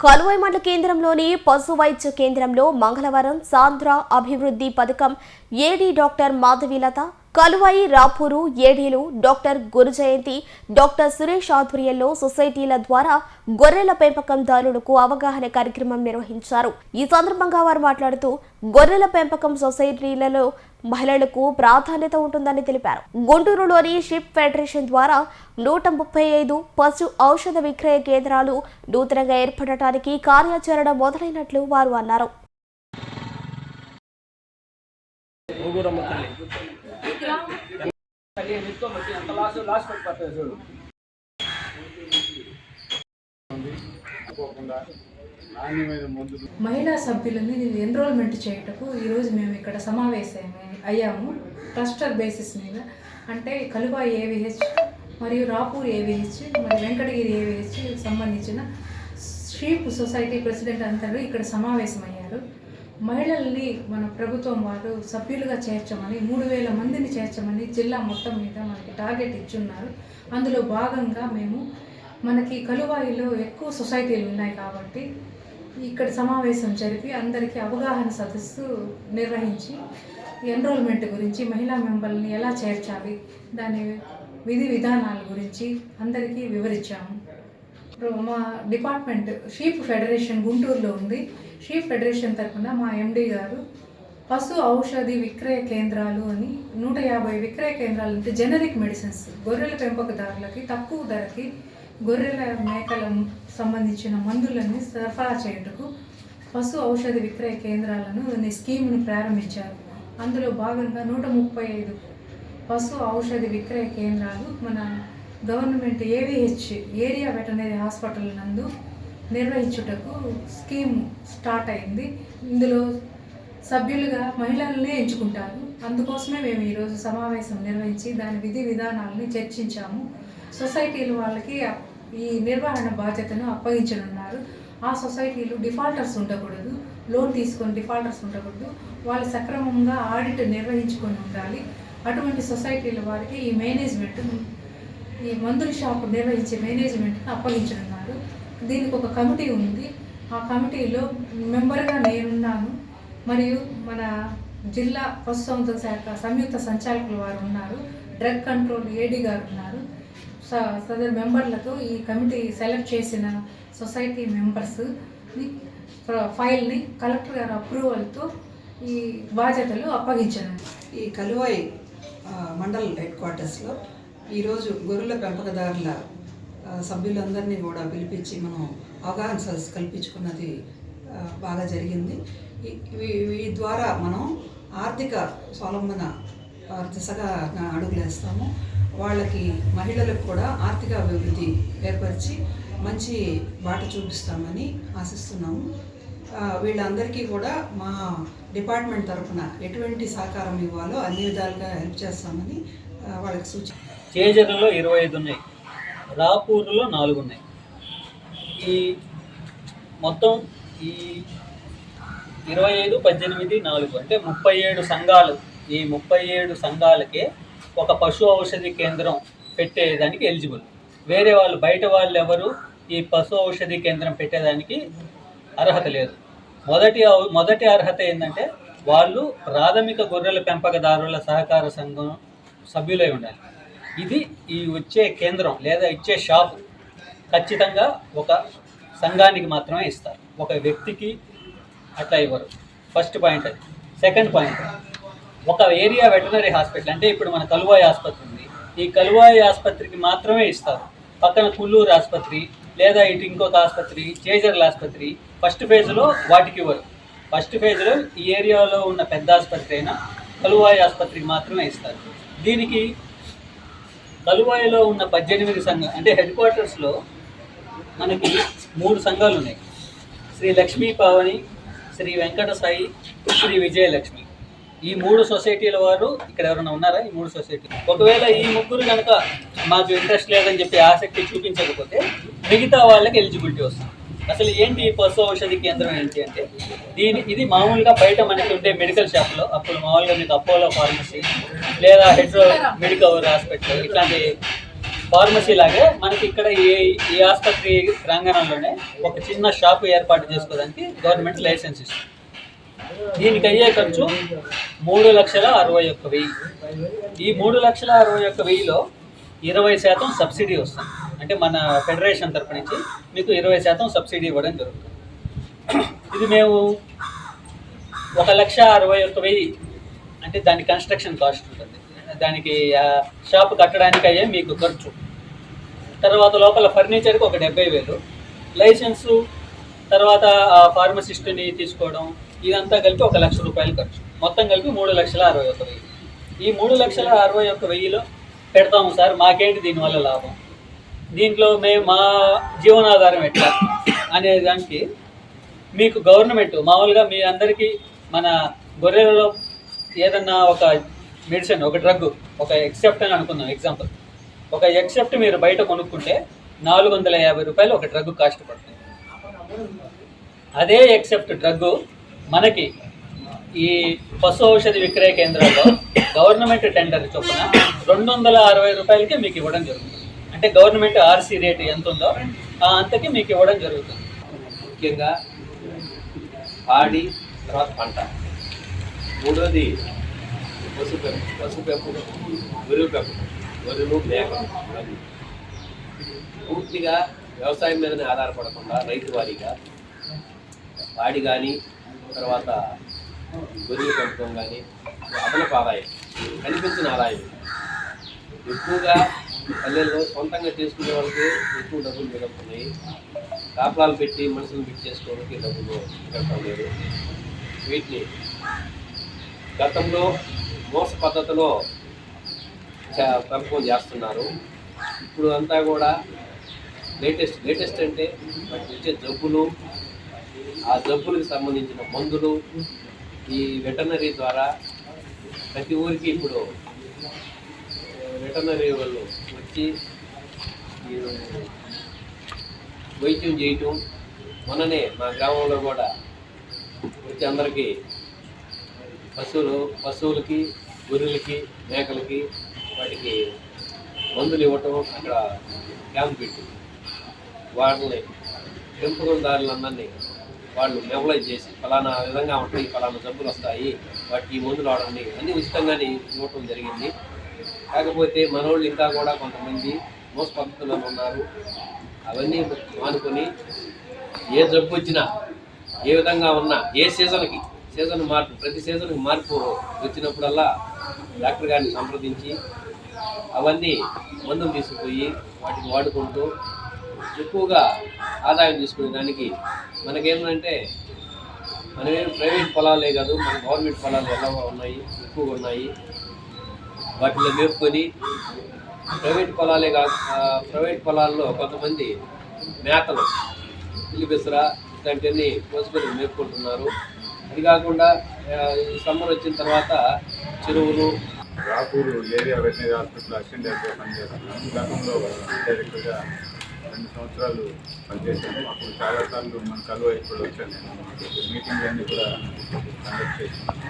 కలువై మండల కేంద్రంలోని పశు వైద్య కేంద్రంలో మంగళవారం సాంద్ర అభివృద్ధి పథకం ఏడీ డాక్టర్ మాధవీలత కలువాయి రాపూరు ఏడీలు డాక్టర్ గురుజయంతి డాక్టర్ సురేష్ ఆధ్వర్యంలో సొసైటీల ద్వారా గొర్రెల పెంపకందారులకు అవగాహన కార్యక్రమం నిర్వహించారు. ఈ సందర్భంగా వారు మాట్లాడుతూ గొర్రెల పెంపకం సొసైటీలలో మహిళలకు ప్రాధాన్యత ఉంటుందని తెలిపారు. గుంటూరులోని షిప్ ఫెడరేషన్ ద్వారా నూట ముప్పై ఐదు పశు ఔషధ విక్రయ కేంద్రాలు నూతనంగా ఏర్పడటానికి కార్యాచరణ మొదలైనట్లు వారు అన్నారు. మహిళా సభ్యులని ఎన్రోల్మెంట్ చేయుటకు ఈరోజు మేము ఇక్కడ సమావేశం అయ్యాము. క్లస్టర్ బేసిస్ మీద. అంటే కలువా ఏవిహెచ్ మరియు రాపూర్ ఏవిహెచ్ మరియు వెంకటగిరి ఏవిహెచ్ సంబంధించిన షీప్ సొసైటీ ప్రెసిడెంట్ అందరూ ఇక్కడ సమావేశమయ్యారు. మహిళల్ని మన ప్రభుత్వం వారు సభ్యులుగా చేర్చమని మూడు వేల మందిని చేర్చమని జిల్లా మొత్తం మీద మనకి టార్గెట్ ఇచ్చున్నారు. అందులో భాగంగా మేము మనకి కలువాయిలో ఎక్కువ సొసైటీలు ఉన్నాయి కాబట్టి ఇక్కడ సమావేశం జరిపి అందరికీ అవగాహన సదస్సు నిర్వహించి ఎన్రోల్మెంట్ గురించి మహిళా మెంబర్ని ఎలా చేర్చాలి దాని విధి విధానాల గురించి అందరికీ వివరించాము. మా డిపార్ట్మెంట్ షీప్ ఫెడరేషన్ గుంటూరులో ఉంది. షీప్ ఫెడరేషన్ తరఫున మా ఎండి గారు పశు ఔషధి విక్రయ కేంద్రాలు అని నూట యాభై విక్రయ కేంద్రాలు అంటే జెనరిక్ మెడిసిన్స్ గొర్రెల పెంపకదారులకి తక్కువ ధరకి గొర్రెల మేకల సంబంధించిన మందులని సరఫరా చేయుటకు పశు ఔషధి విక్రయ కేంద్రాలను అనే స్కీమ్ను ప్రారంభించారు. అందులో భాగంగా నూట ముప్పై ఐదు పశు ఔషధి విక్రయ కేంద్రాలు మన government AVH area veterinary hospital నందు నిర్వహించుటకు స్కీమ్ స్టార్ట్ అయింది. ఇందులో సభ్యులుగా మహిళలనే ఎంచుకుంటారు. అందుకోసమే మేము ఈరోజు సమావేశం నిర్వహించి దాని విధి విధానాలని చర్చించాము. సొసైటీలు వాళ్ళకి ఈ నిర్వహణ బాధ్యతను అప్పగించనున్నారు. ఆ సొసైటీలు డిఫాల్టర్స్ ఉండకూడదు. లోన్ తీసుకొని డిఫాల్టర్స్ ఉండకూడదు. వాళ్ళు సక్రమంగా ఆడిట్ నిర్వహించుకొని ఉండాలి. అటువంటి సొసైటీల వారికి ఈ మేనేజ్మెంట్ ఈ మందుల షాప్ నిర్వహించే మేనేజ్మెంట్ని అప్పగించనున్నారు. దీనికి ఒక కమిటీ ఉంది. ఆ కమిటీలో మెంబర్గా నేనున్నాను. మరియు మన జిల్లా పశు శాఖ సంయుక్త సంచాలకులు వారు ఉన్నారు. డ్రగ్ కంట్రోల్ ఏడీ గారు ఉన్నారు. స- సదరు మెంబర్లతో ఈ కమిటీ సెలెక్ట్ చేసిన సొసైటీ మెంబర్స్ ఫైల్ని కలెక్టర్ గారి అప్రూవల్తో ఈ బాధ్యతలు అప్పగించాను ఈ కలువాయి మండల్ హెడ్ క్వార్టర్స్లో ఈరోజు గొర్రెల పెంపకదారుల సభ్యులందరినీ కూడా పిలిపించి మనం అవగాహన సదస్సు కల్పించుకున్నది బాగా జరిగింది. ఈ- ద్వారా మనం ఆర్థిక స్వలంబన దిశగా అడుగులేస్తాము. వాళ్ళకి మహిళలకు కూడా ఆర్థిక అభివృద్ధి ఏర్పరిచి మంచి బాట చూపిస్తామని ఆశిస్తున్నాము. వీళ్ళందరికీ కూడా మా డిపార్ట్మెంట్ తరఫున ఎటువంటి సహకారం ఇవ్వాలో అన్ని విధాలుగా హెల్ప్ చేస్తామని వాళ్ళకి సూచన చేజర్లలో ఇరవై ఐదు ఉన్నాయి. రాపూర్లో నాలుగు ఉన్నాయి. ఈ మొత్తం ఈ ఇరవై ఐదు పద్దెనిమిది నాలుగు అంటే ముప్పై ఏడు సంఘాలు. ఈ ముప్పై ఏడు సంఘాలకే ఒక పశు ఔషధి కేంద్రం పెట్టేదానికి ఎలిజిబుల్. వేరే వాళ్ళు బయట వాళ్ళు ఎవరు ఈ పశు ఔషధి కేంద్రం పెట్టేదానికి అర్హత లేదు. మొదటి మొదటి అర్హత ఏంటంటే వాళ్ళు ప్రాథమిక గొర్రెల పెంపకదారుల సహకార సంఘం సభ్యులై ఉండాలి. ఇది ఈ వచ్చే కేంద్రం లేదా ఇచ్చే షాపు ఖచ్చితంగా ఒక సంఘానికి మాత్రమే ఇస్తారు. ఒక వ్యక్తికి అట్లా ఇవ్వరు. ఫస్ట్ పాయింట్ అది సెకండ్ పాయింట్ ఒక ఏరియా వెటనరీ హాస్పిటల్ అంటే ఇప్పుడు మన కలువాయి ఆసుపత్రి ఉంది. ఈ కలువాయి ఆసుపత్రికి మాత్రమే ఇస్తారు. పక్కన కుల్లూరు ఆసుపత్రి లేదా ఇటు ఇంకొక ఆసుపత్రి చేజర్ల ఆసుపత్రి ఫస్ట్ ఫేజ్లో వాటికి ఇవ్వరు. ఫస్ట్ ఫేజ్లో ఈ ఏరియాలో ఉన్న పెద్ద ఆసుపత్రి అయినా కలువాయి ఆసుపత్రికి మాత్రమే ఇస్తారు. దీనికి కలువాయిలో ఉన్న పద్దెనిమిది సంఘం అంటే హెడ్ క్వార్టర్స్లో మనకి మూడు సంఘాలు ఉన్నాయి శ్రీ లక్ష్మీ పావని శ్రీ వెంకట సాయి శ్రీ విజయలక్ష్మి. ఈ మూడు సొసైటీల వారు ఇక్కడ ఎవరైనా ఉన్నారా? ఈ మూడు సొసైటీ ఒకవేళ ఈ ముగ్గురు కనుక మాకు ఇంట్రెస్ట్ లేదని చెప్పి ఆసక్తి చూపించకపోతే మిగతా వాళ్ళకి ఎలిజిబిలిటీ వస్తుంది. అసలు ఏంటి ఈ పశు ఔషధి కేంద్రం ఏంటి అంటే దీని ఇది మామూలుగా బయట మనకి ఉండే మెడికల్ షాప్లో అప్పుడు మామూలుగా మీకు అపోలో ఫార్మసీ లేదా హెడ్ మెడికవర్ హాస్పిటల్ ఇట్లాంటి ఫార్మసీ లాగే మనకి ఇక్కడ ఈ ఈ ఆసుపత్రి ప్రాంగణంలోనే ఒక చిన్న షాప్ ఏర్పాటు చేసుకోవడానికి గవర్నమెంట్ లైసెన్స్ ఇస్తుంది. దీనికి అయ్యే ఖర్చు మూడు లక్షల అరవై ఒక్క వెయ్యి. ఈ మూడు లక్షల అరవై ఒక్క వెయ్యిలో ఇరవై శాతం సబ్సిడీ వస్తుంది. అంటే మన ఫెడరేషన్ తరపు నుంచి మీకు ఇరవై శాతం సబ్సిడీ ఇవ్వడం జరుగుతుంది. ఇది మేము ఒక లక్ష అరవై ఒక్క వెయ్యి అంటే దాని కన్స్ట్రక్షన్ కాస్ట్ ఉంటుంది. దానికి షాప్ కట్టడానికి అయ్యే మీకు ఖర్చు. తర్వాత లోపల ఫర్నిచర్కి ఒక డెబ్బై వేలు. లైసెన్సు తర్వాత ఫార్మసిస్ట్ని తీసుకోవడం ఇదంతా కలిపి ఒక లక్ష రూపాయలు ఖర్చు. మొత్తం కలిపి మూడు లక్షల అరవై ఒక్క వెయ్యి ఈ మూడు లక్షల అరవై ఒక్క వెయ్యిలో పెడతాము సార్. మాకేంటి దీనివల్ల లాభం? దీంట్లో మేము మా జీవనాధారం ఎట్లా? అనే దానికి మీకు గవర్నమెంట్ మామూలుగా మీ అందరికీ మన గొర్రెలలో ఏదన్నా ఒక మెడిసిన్ ఒక డ్రగ్ ఒక ఎక్సెప్ట్ అని అనుకుందాం ఎగ్జాంపుల్ ఒక ఎక్సెప్ట్ మీరు బయట కొనుక్కుంటే నాలుగు వందల యాభై రూపాయలు ఒక డ్రగ్ కాస్ట్ పడుతుంది. అదే ఎక్సెప్ట్ డ్రగ్ మనకి ఈ పశు ఔషధి విక్రయ కేంద్రాల్లో గవర్నమెంట్ టెండర్ చొప్పున రెండు వందల అరవై రూపాయలకి మీకు ఇవ్వడం జరుగుతుంది. అంటే గవర్నమెంట్ ఆర్సీ రేటు ఎంత ఉందో ఆ అంతకి మీకు ఇవ్వడం జరుగుతుంది. ముఖ్యంగా పాడి తర్వాత పంట. మూడోది పశు పెంపు పశు పెంపు గొర్రెలు పెంపు గొర్రెలు మేకలు పూర్తిగా వ్యవసాయం మీదనే ఆధారపడకుండా రైతు వారీగా పాడి కానీ తర్వాత గొర్రెల పెంపకం కానీ అదనపు ఆదాయం కనిపించిన ఆదాయం ఎక్కువగా పల్లెల్లో సొంతంగా చేసుకునే వాళ్ళకి ఎక్కువ డబ్బులు మిగులుతున్నాయి. కాపలాలు పెట్టి మనుషులు పెట్టి చేసుకోవడానికి డబ్బులు మిగలటం లేదు వీటిని గతంలో మోస పద్ధతిలో పెంపకం చేస్తున్నారు. ఇప్పుడు అంతా కూడా లేటెస్ట్ లేటెస్ట్ అంటే వాటికి వచ్చే జబ్బులు ఆ జబ్బులకు సంబంధించిన మందులు ఈ వెటర్నరీ ద్వారా ప్రతి ఊరికి ఇప్పుడు వెటర్నరీ వాళ్ళు వచ్చి వైద్యం చేయటం మొన్ననే మా గ్రామంలో కూడా వచ్చి అందరికీ పశువులు పశువులకి గొర్రెలకి మేకలకి వాటికి మందులు ఇవ్వటం అక్కడ క్యాంప్ పెట్టి వాళ్ళని పెంపకందారులందరినీ వాళ్ళు మెమలైజ్ చేసి ఫలానా విధంగా ఉంటాయి ఫలానా జబ్బులు వస్తాయి వాటికి ఈ మందులు వాడండి అన్ని ఉచితంగానే ఇవ్వటం జరిగింది. కాకపోతే మనోళ్ళు ఇంకా కూడా కొంతమంది మోస పద్ధతుల్లో ఉన్నారు. అవన్నీ మానుకొని ఏ జబ్బు వచ్చినా ఏ విధంగా ఉన్నా ఏ సీజన్కి సీజన్ మార్పు ప్రతి సీజన్కి మార్పు వచ్చినప్పుడల్లా డాక్టర్ గారిని సంప్రదించి అవన్నీ మందులు తీసుకుపోయి వాటిని వాడుకుంటూ ఎక్కువగా ఆదాయం తీసుకునే దానికి మనకేంటంటే మనమేం ప్రైవేట్ పొలాలే కాదు మన గవర్నమెంట్ పొలాలు ఎలా ఉన్నాయి ఎక్కువగా ఉన్నాయి. వాటిలో మేపుకొని ప్రైవేట్ పొలాలే కా ప్రైవేట్ పొలాల్లో కొంతమంది మేతలు పిల్లిపెసర ఇట్లాంటివన్నీ కోసుకొని మేపుకుంటున్నారు. అది కాకుండా ఈ సమ్మర్ వచ్చిన తర్వాత చెరువులు. Rapur area veterinary hospital assistant director పనిచేస్తున్నాను. గతంలో డైరెక్టర్గా రెండు సంవత్సరాలు పనిచేశాను. అప్పుడు చాలాసార్లు మన కలువ ఇప్పుడు వచ్చాను నేను. మీటింగ్ అన్ని కూడా కండక్ట్ చేస్తున్నాను.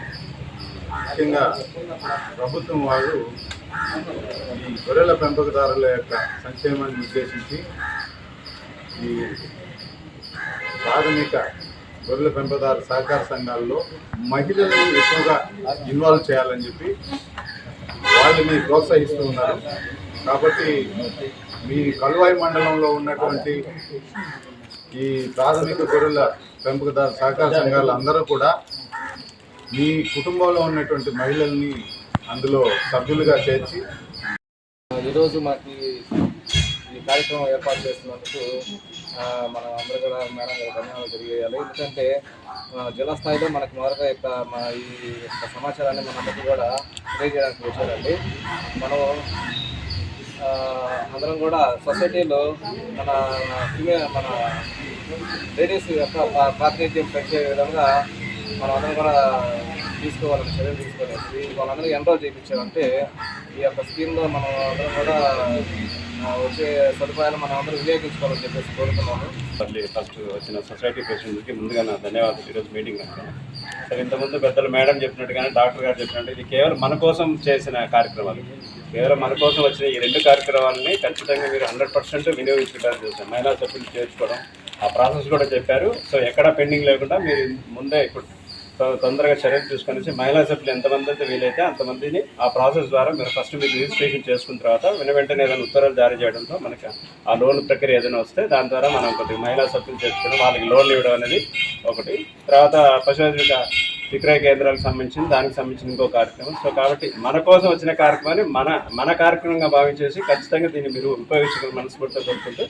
ముఖ్యంగా ప్రభుత్వం వారు ఈ గొర్రెల పెంపకదారుల యొక్క సంక్షేమాన్ని ఉద్దేశించి ఈ ప్రాథమిక గొర్రెల పెంపదారు సహకార సంఘాల్లో మహిళలను ఎక్కువగా ఇన్వాల్వ్ చేయాలని చెప్పి వాళ్ళని ప్రోత్సహిస్తూ ఉన్నారు. కాబట్టి మీ కలువాయి మండలంలో ఉన్నటువంటి ఈ ప్రాథమిక గొర్రెల పెంపకదారు సహకార సంఘాలు అందరూ కూడా మీ కుటుంబంలో ఉన్నటువంటి మహిళల్ని అందులో సభ్యులుగా చేర్చి ఈరోజు మాకు ఈ- కార్యక్రమం ఏర్పాటు చేస్తున్నందుకు మన అందరూ కూడా మేడం గారు ధన్యవాదాలు తెలియజేయాలి. ఎందుకంటే జిల్లా స్థాయిలో మనకు మరొక యొక్క ఈ యొక్క సమాచారాన్ని మనందరికీ కూడా తెలియజేయడానికి వచ్చారండి. మనం అందరం కూడా సొసైటీలో మన ఫిమే- మన లేడీస్ యొక్క ప్రాతినిధ్యం పెంచే విధంగా మనం అందరం కూడా తీసుకోవాలని చర్యలు తీసుకోవాలి వాళ్ళందరూ ఎన్రోల్ చేయించామంటే ఈ యొక్క స్కీమ్లో మనం అందరం కూడా వచ్చే సదుపాయాలు మనం అందరూ వినియోగించుకోవాలని చెప్పేసి మళ్ళీ ఫస్ట్ వచ్చిన సొసైటీ పేషెంట్స్కి ముందుగా నా ధన్యవాదాలు. ఈరోజు మీటింగ్ నాకు సరే ఇంతకుముందు పెద్దలు మేడం చెప్పినట్టుగానే డాక్టర్ గారు చెప్పినట్టు ఇది కేవలం మన కోసం చేసిన కార్యక్రమాలు. కేవలం మన కోసం వచ్చిన ఈ రెండు కార్యక్రమాలని ఖచ్చితంగా మీరు హండ్రెడ్ పర్సెంట్ వినియోగించుకోవడానికి చూస్తాం మహిళా సభ్యులు చేర్చుకోవడం ఆ ప్రాసెస్ కూడా చెప్పారు. సో ఎక్కడా పెండింగ్ లేకుండా మీరు ముందే ఇప్పుడు తొందరగా చర్యలు తీసుకొని మహిళా సభ్యులు ఎంతమంది అయితే వీలైతే అంతమందిని ఆ ప్రాసెస్ ద్వారా మీరు ఫస్ట్ మీరు రిజిస్ట్రేషన్ చేసుకున్న తర్వాత వెన వెంటనే ఏదైనా ఉత్తర్వులు జారీ చేయడంతో మనకి ఆ లోన్ ప్రక్రియ ఏదైనా వస్తే దాని ద్వారా మనం కొద్దిగా మహిళా సభ్యులు చేసుకుని వాళ్ళకి లోన్లు ఇవ్వడం అనేది ఒకటి. తర్వాత పశువైద్య విక్రయ కేంద్రాలకు సంబంధించిన దానికి సంబంధించిన ఇంకో కార్యక్రమం. సో కాబట్టి మన కోసం వచ్చిన కార్యక్రమాన్ని మన మన కార్యక్రమంగా భావించేసి ఖచ్చితంగా దీన్ని మీరు ఉపయోగించుకుని మనస్ఫూర్తిగా కోరుకుంటూ